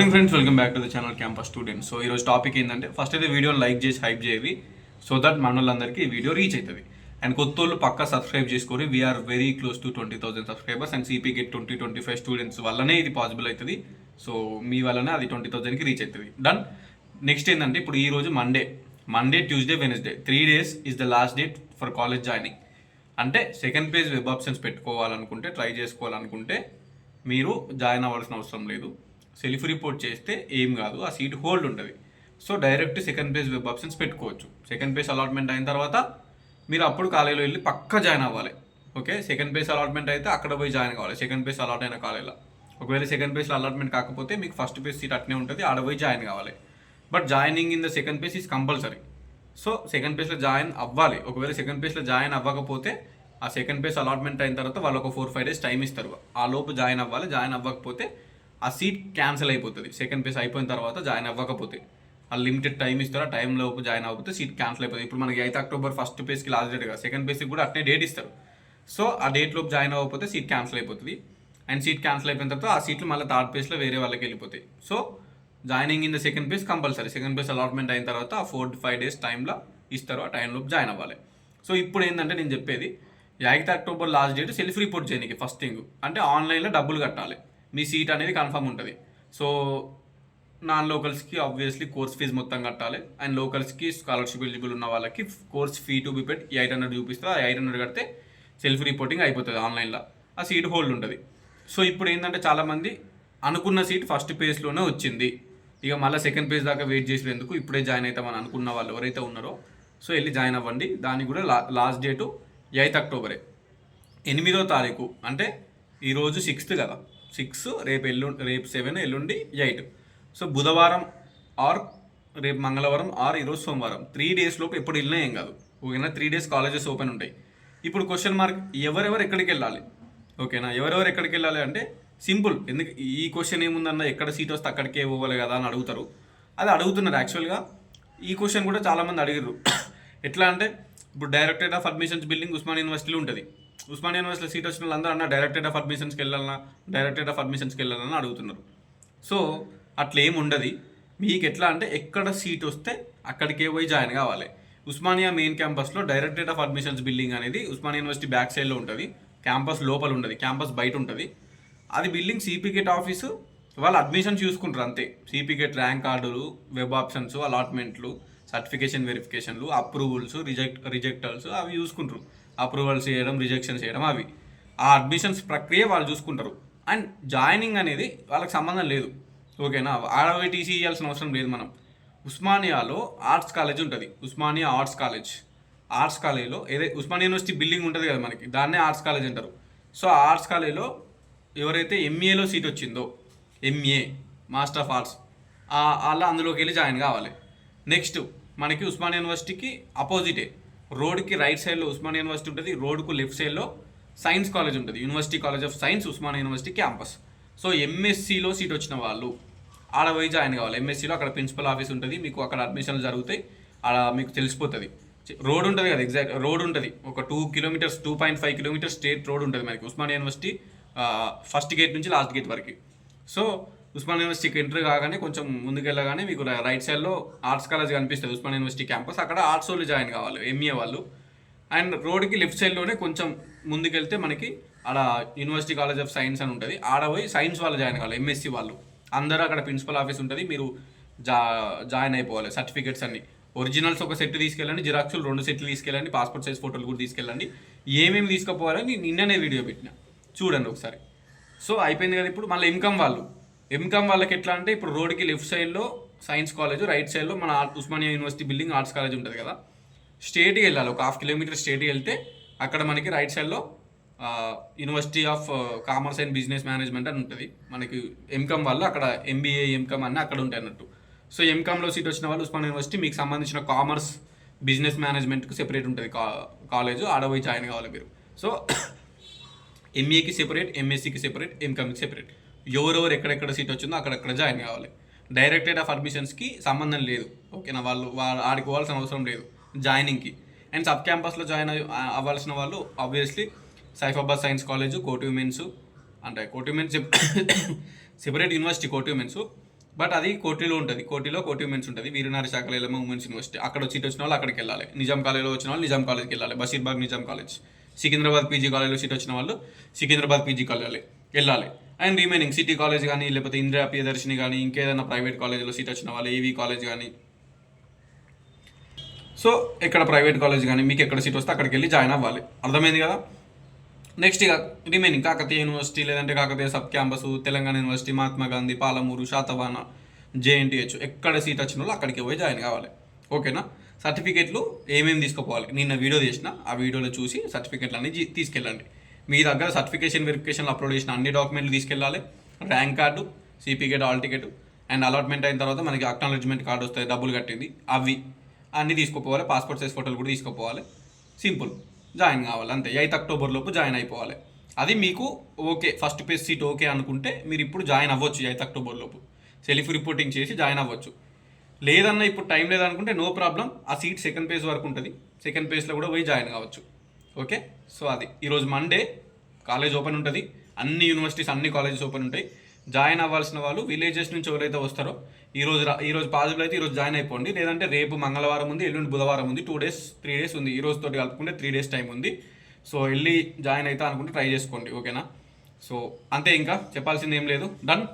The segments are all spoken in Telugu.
Morning friends welcome back to the channel campus student so ఈరోజు టాపిక్ ఏంటంటే ఫస్ట్ అయితే వీడియోని లైక్ చేసి హైప్ చేయాలి సో దట్ మన వాళ్ళందరికీ వీడియో రీచ్ అవుతుంది అండ్ కొత్త వాళ్ళు పక్కా సబ్స్క్రైబ్ చేసుకొని we're very close to twenty thousand subscribers and సిపీ get twenty twenty five students వల్లనే ఇది పాసిబుల్ అవుతుంది సో మీ వల్లనే అది ట్వంటీ థౌసండ్కి రీచ్ అవుతుంది డన్ నెక్స్ట్ ఏంటంటే ఇప్పుడు ఈ రోజు Monday Monday Tuesday Wednesday three days is the last date for college joining అంటే సెకండ్ పేజ్ వెబ్ ఆప్షన్స్ పెట్టుకోవాలనుకుంటే ట్రై చేసుకోవాలనుకుంటే మీరు జాయిన్ అవ్వాల్సిన అవసరం లేదు. సెల్ఫ్ రిపోర్ట్ చేస్తే ఏం కాదు ఆ సీట్ హోల్డ్ ఉంటుంది so direct second page web options పెట్టుకోవచ్చు. సెకండ్ పేజ్ అలాట్మెంట్ అయిన తర్వాత మీరు అప్పుడు కాలేజీలో వెళ్ళి పక్కా జాయిన్ అవ్వాలి. ఓకే? సెకండ్ పేజ్ అలాట్మెంట్ అయితే అక్కడ పోయి జాయిన్ కావాలి. సెకండ్ పేజ్ అలాట్ అయిన కాలేజీలో. ఒకవేళ సెకండ్ పేజ్లో అలాట్మెంట్ కాకపోతే మీకు ఫస్ట్ పేజ్ సీట్ అట్నే ఉంటుంది ఆడ పోయి జాయిన్ కావాలి. But joining in the second page is compulsory. So second పేజ్లో జాయిన్ అవ్వాలి. ఒకవేళ సెకండ్ పేజ్లో జాయిన్ అవ్వకపోతే ఆ సెకండ్ పేజ్ అలాట్మెంట్ అయిన తర్వాత వాళ్ళు ఒక ఫోర్ ఫైవ్ డేస్ టైం ఇస్తారు. ఆ లోపు జాయిన్ అవ్వాలి. జాయిన్ అవ్వకపోతే ఆ సీట్ క్యాన్సిల్ అయిపోతుంది. సెకండ్ పేజ్ అయిపోయిన తర్వాత జాయిన్ అవ్వకపోతే. ఆ లిమిటెడ్ టైం ఇస్తారు. ఆ టైం లోపు జాయిన్ అవ్వకపోతే సీట్ క్యాన్సిల్ అయిపోతుంది. ఇప్పుడు మనకి అయితే అక్టోబర్ ఫస్ట్ పేజ్కి లాస్ట్ డేట్ కదా. సెకండ్ పేజ్కి కూడా అట్నే డేట్ ఇస్తారు. సో ఆ డేట్ లోపు జాయిన్ అవ్వకపోతే సీట్ క్యాన్సిల్ అయిపోతుంది. అండ్ సీట్ క్యాన్సిల్ అయిపోయిన తర్వాత ఆ సీట్లు మళ్ళీ థర్డ్ పేజ్లో వేరే వాళ్ళకి వెళ్ళిపోతాయి. So joining in the second page compulsory. Second page allotment అయిన తర్వాత ఆ ఫోర్ ఫైవ్ డేస్ టైంలో ఇస్తారు. ఆ టైంలోపు జాయిన్ అవ్వాలి. సో ఇప్పుడు ఏంటంటే నేను చెప్పేది eighth October last date self report చేయడానికి ఫస్ట్ థింగ్ అంటే ఆన్లైన్లో డబ్బులు కట్టాలి. మీ సీట్ అనేది కన్ఫర్మ్ ఉంటుంది. సో నాన్ లోకల్స్కి ఆబ్వియస్లీ కోర్స్ ఫీజు మొత్తం కట్టాలి. అండ్ లోకల్స్కి స్కాలర్షిప్ ఎలిజిబుల్ ఉన్న వాళ్ళకి కోర్స్ ఫీ టు బి పెట్టి ఎయిట్ హండ్రెడ్ చూపిస్తే ఆ ఎయిట్ హండ్రెడ్ కడితే సెల్ఫ్ రిపోర్టింగ్ అయిపోతుంది ఆన్లైన్లో ఆ సీట్ హోల్డ్ ఉంటుంది. సో ఇప్పుడు ఏంటంటే చాలామంది అనుకున్న సీట్ ఫస్ట్ పేజ్లోనే వచ్చింది. ఇక మళ్ళీ సెకండ్ పేజ్ దాకా వెయిట్ చేసేందుకు ఇప్పుడే జాయిన్ అవుతామని అనుకున్న వాళ్ళు ఎవరైతే ఉన్నారో సో వెళ్ళి జాయిన్ అవ్వండి. దానికి కూడా లా లాస్ట్ డేటు ఎయిత్ అక్టోబరే. ఎనిమిదో తారీఖు అంటే ఈరోజు సిక్స్త్ కదా. సిక్స్ రేపు ఎల్లు రేపు సెవెన్ ఎల్లుండి ఎయిట్. సో బుధవారం ఆర్ రేపు మంగళవారం ఆర్ ఈరోజు సోమవారం. త్రీ డేస్ లోపు ఎప్పుడు వెళ్ళినా ఏం కాదు. ఓకేనా? త్రీ డేస్ కాలేజెస్ ఓపెన్ ఉంటాయి. ఇప్పుడు క్వశ్చన్ మార్క్ ఎవరెవరు ఎక్కడికి వెళ్ళాలి? ఓకేనా? ఎవరెవరు ఎక్కడికి వెళ్ళాలి అంటే సింపుల్. ఎందుకు? ఈ క్వశ్చన్ ఏముందన్న ఎక్కడ సీట్ వస్తే అక్కడికే పోవాలి కదా అని అడుగుతారు. అది అడుగుతున్నారు యాక్చువల్గా ఈ క్వశ్చన్ కూడా చాలామంది అడిగారు ఎట్లా అంటే ఇప్పుడు directorate of admissions building Osman యూనివర్సిటీలో ఉంటుంది. ఉస్మానియా యూనివర్సిటీలో సీట్ వచ్చిన వాళ్ళందరూ అన్న డైరెక్టరేట్ ఆఫ్ అడ్మిషన్స్కి వెళ్ళాలన్నా డైరెక్టరేట్ ఆఫ్ అడ్మిషన్స్కి వెళ్ళాలన్నా అడుగుతున్నారు. సో అట్లా ఏమి ఉండదు. మీకు ఎట్లా అంటే ఎక్కడ సీట్ వస్తే అక్కడికే పోయి జాయిన్ కావాలి. ఉస్మానియా మెయిన్ క్యాంపస్లో డైరెక్టరేట్ ఆఫ్ అడ్మిషన్స్ బిల్డింగ్ అనేది ఉస్మానియా యూనివర్సిటీ బ్యాక్ సైడ్లో ఉంటుంది. క్యాంపస్ లోపల ఉంటుంది క్యాంపస్ బయట ఉంటుంది. అది బిల్డింగ్ సీపీకేట్ ఆఫీసు వాళ్ళు అడ్మిషన్స్ చూసుకుంటారు అంతే. సిపికెట్ ర్యాంక్ కార్డులు వెబ్ ఆప్షన్స్ అలాట్మెంట్లు సర్టిఫికేషన్ వెరిఫికేషన్లు అప్రూవల్స్ రిజెక్ట్ రిజెక్టల్స్ అవి చూసుకుంటారు. అప్రూవల్స్ చేయడం రిజెక్షన్ చేయడం అవి. ఆ అడ్మిషన్స్ ప్రక్రియ వాళ్ళు చూసుకుంటారు. అండ్ జాయినింగ్ అనేది వాళ్ళకి సంబంధం లేదు. ఓకేనా? ఆడవై టీసీ ఇవ్వాల్సిన అవసరం లేదు మనం. ఉస్మానియాలో ఆర్ట్స్ కాలేజ్ ఉంటుంది. Osmania arts college. ఆర్ట్స్ కాలేజ్లో ఏదైతే ఉస్మానియా యూనివర్సిటీ బిల్డింగ్ ఉంటుంది కదా మనకి దాన్నే ఆర్ట్స్ కాలేజ్ అంటారు. సో ఆ ఆర్ట్స్ కాలేజ్లో ఎవరైతే ఎంఏలో సీట్ వచ్చిందో ఎంఏ మాస్టర్ ఆఫ్ ఆర్ట్స్ అలా అందులోకి వెళ్ళి జాయిన్ కావాలి. నెక్స్ట్ మనకి ఉస్మానియా యూనివర్సిటీకి అపోజిటే. రోడ్కి రైట్ సైడ్లో ఉస్మాన్ యూనివర్సిటీ ఉంటుంది రోడ్కు లెఫ్ట్ సైడ్లో సైన్స్ కాలేజ్ ఉంటుంది university college of science Osmania university campus. So ఎంఎస్సిలో seat వచ్చిన వాళ్ళు ఆడ పోయి జాయిన్ కావాలి. ఎంఎస్సిలో అక్కడ ప్రిన్సిపల్ ఆఫీస్ ఉంటుంది మీకు అక్కడ అడ్మిషన్లు జరుగుతాయి ఆడ మీకు తెలిసిపోతుంది. రోడ్ ఉంటుంది కదా ఎగ్జాక్ట్ రోడ్ ఉంటుంది. ఒక two kilometres two point five kilometres state road ఉంటుంది మనకి ఉస్మానియా యూనివర్సిటీ ఫస్ట్ గేట్ నుంచి లాస్ట్ గేట్ వరకు. సో ఉస్మాన్ యూనివర్సిటీకి ఎంటర్ కాగానే కొంచెం ముందుకెళ్ళగానే మీకు రైట్ సైడ్లో ఆర్ట్స్ కాలేజ్ కనిపిస్తుంది ఉస్మాన్ యూనివర్సిటీ క్యాంపస్ అక్కడ ఆర్ట్స్ వాళ్ళు జాయిన్ కావాలి ఎంఏ వాళ్ళు. అండ్ రోడ్కి లెఫ్ట్ సైడ్లోనే కొంచెం ముందుకెళ్తే మనకి ఆడ యూనివర్సిటీ కాలేజ్ ఆఫ్ సైన్స్ అని ఉంటుంది. ఆడ పోయి సైన్స్ వాళ్ళు జాయిన్ కావాలి ఎంఎస్సి వాళ్ళు. అందరూ అక్కడ ప్రిన్సిపల్ ఆఫీస్ ఉంటుంది. మీరు జా జాయిన్ అయిపోవాలి సర్టిఫికేట్స్ అన్ని. ఒరిజినల్స్ ఒక సెట్ తీసుకెళ్ళండి జిరాక్స్లు రెండు సెట్లు తీసుకెళ్ళండి పాస్పోర్ట్ సైజ్ ఫోటోలు కూడా తీసుకెళ్ళండి. ఏమేమి తీసుకుపోవాలని నేను నిన్ననే వీడియో పెట్టిన. చూడండి ఒకసారి. సో అయిపోయింది కదా ఇప్పుడు మళ్ళీ ఇన్కమ్ వాళ్ళు. ఎంకామ్ వాళ్ళకి ఎట్లా అంటే ఇప్పుడు రోడ్కి లెఫ్ట్ సైడ్లో సైన్స్ కాలేజ్ రైట్ సైడ్లో మన Osmania university building arts college ఉంటుంది కదా. స్టేట్కి వెళ్ళాలి ఒక హాఫ్ కిలోమీటర్ స్టేట్కి వెళ్తే అక్కడ మనకి రైట్ సైడ్లో university of commerce and business management అని ఉంటుంది. మనకి ఎంకామ్ వాళ్ళు అక్కడ ఎంబీఏ ఎంకామ్ అన్నీ అక్కడ ఉంటాయి అన్నట్టు. సో ఎంకామ్లో సీట్ వచ్చిన వాళ్ళు ఉస్మాన్ యూనివర్సిటీ మీకు సంబంధించిన కామర్స్ బిజినెస్ మేనేజ్మెంట్కి సెపరేట్ ఉంటుంది. కా కాలేజ్ ఆడపోయి జాయిన్ కావాలి మీరు. సో ఎంఏకి సెపరేట్ ఎంఎస్సికి సెపరేట్ ఎంకమ్కి సెపరేట్ ఎవరెవరు ఎక్కడెక్కడ సీట్ వచ్చిందో అక్కడక్కడ జాయిన్ కావాలి. డైరెక్టెడ్ ఆఫ్ అడ్మిషన్స్కి సంబంధం లేదు. ఓకేనా? వాళ్ళు వాళ్ళు ఆడికి పోవాల్సిన అవసరం లేదు. జాయినింగ్కి అండ్ సబ్ క్యాంపస్లో జాయిన్ అవ్వాల్సిన వాళ్ళు obviously Saifabad science college Koti women's అంటే Koti women's separate university Koti women's but అది కోటిలో ఉంటుంది. కోటిలో కోటి ఉమెన్స్ ఉంటుంది. వీరనారి శాఖలో ఉమెన్స్ యూనివర్సిటీ అక్కడ సీట్ వచ్చిన వాళ్ళు అక్కడికి వెళ్ళాలి. నిజాం కాలేజ్లో వచ్చిన వాళ్ళు నిజాం కాలేజ్కి వెళ్ళాలి. బషీర్బాగ్ నిజాం కాలేజ్ సికింద్రాబాద్ పీజీ కాలేజ్లో సీట్ వచ్చిన వాళ్ళు సికింద్రాబాద్ పీజీ కాలేజ్ వెళ్ళాలి. అండ్ రిమైనింగ్ సిటీ కాలేజ్ కానీ లేకపోతే ఇందిరా ప్రియదర్శిని కానీ ఇంకేదైనా ప్రైవేట్ కాలేజీలో సీట్ వచ్చిన వాళ్ళు ఏవి కాలేజ్ కానీ సో ఎక్కడ ప్రైవేట్ కాలేజ్ కానీ మీకు ఎక్కడ సీట్ వస్తే అక్కడికి వెళ్ళి జాయిన్ అవ్వాలి. అర్థమైంది కదా? నెక్స్ట్ ఇక రిమైనింగ్ కాకతీయ యూనివర్సిటీ లేదంటే Kakatiya sub campus Telangana university Mahatma Gandhi Palamuru Satavahana JNTH ఎక్కడ సీట్ వచ్చిన వాళ్ళు అక్కడికి పోయి జాయిన్ కావాలి. ఓకేనా సర్టిఫికేట్లు ఏమేమి తీసుకుపోవాలి? నిన్న వీడియో చేసిన ఆ వీడియోలో చూసి సర్టిఫికేట్లు అన్ని తీసుకెళ్ళండి. మీ దగ్గర సర్టిఫికేషన్ వెరిఫికేషన్ అప్లోడ్ చేసిన అన్ని డాక్యుమెంట్లు తీసుకెళ్ళాలి. Rank card CPGET hall ticket and allotment అయిన తర్వాత మనకి అక్నాలజ్మెంట్ కార్డు వస్తుంది డబ్బులు కట్టింది అవి. అన్నీ తీసుకుపోవాలి పాస్పోర్ట్ సైజ్ ఫోటోలు కూడా తీసుకుపోవాలి. సింపుల్ జాయిన్ కావాలి అంతే. ఎయిత్ అక్టోబర్ లోపు జాయిన్ అయిపోవాలి. అది మీకు okay first page seat okay అనుకుంటే మీరు ఇప్పుడు జాయిన్ అవ్వచ్చు ఎయిత్ అక్టోబర్ లోపు. సెల్ఫ్ రిపోర్టింగ్ చేసి జాయిన్ అవ్వచ్చు. లేదన్నా ఇప్పుడు టైం లేదనుకుంటే నో ప్రాబ్లం ఆ సీట్ సెకండ్ పేజ్ వరకు ఉంటుంది. సెకండ్ పేజ్లో కూడా పోయి జాయిన్ కావచ్చు. ఓకే? సో అది. ఈరోజు మండే కాలేజ్ ఓపెన్ ఉంటుంది. అన్ని యూనివర్సిటీస్ అన్ని కాలేజెస్ ఓపెన్ ఉంటాయి. జాయిన్ అవ్వాల్సిన వాళ్ళు విలేజెస్ నుంచి ఎవరైతే వస్తారో ఈరోజు ఈరోజు పాజిబుల్ అయితే ఈ రోజు జాయిన్ అయిపోండి. లేదంటే రేపు మంగళవారం ఉంది ఎల్లుండి బుధవారం ఉంది టూ డేస్ త్రీ డేస్ ఉంది. ఈ రోజుతో తోటి కలుపుకుంటే త్రీ డేస్ టైం ఉంది. సో వెళ్ళి జాయిన్ అవుతా అనుకుంటే ట్రై చేసుకోండి. ఓకేనా సో అంతే ఇంకా. చెప్పాల్సింది ఏం లేదు. డన్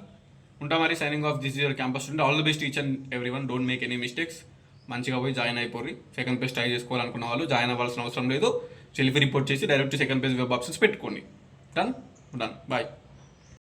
ఉంటా మరి. Signing off this year campus ఉంటే all the best each and every one don't make any mistakes మంచిగా పోయి జాయిన్ అయిపోయి సెకండ్ బెస్ట్ ట్రై చేసుకోవాలనుకున్న వాళ్ళు జాయిన్ అవ్వాల్సిన అవసరం లేదు. సెల్ఫీ రిపోర్ట్ చేసి direct second page web options పెట్టుకోండి. Done done bye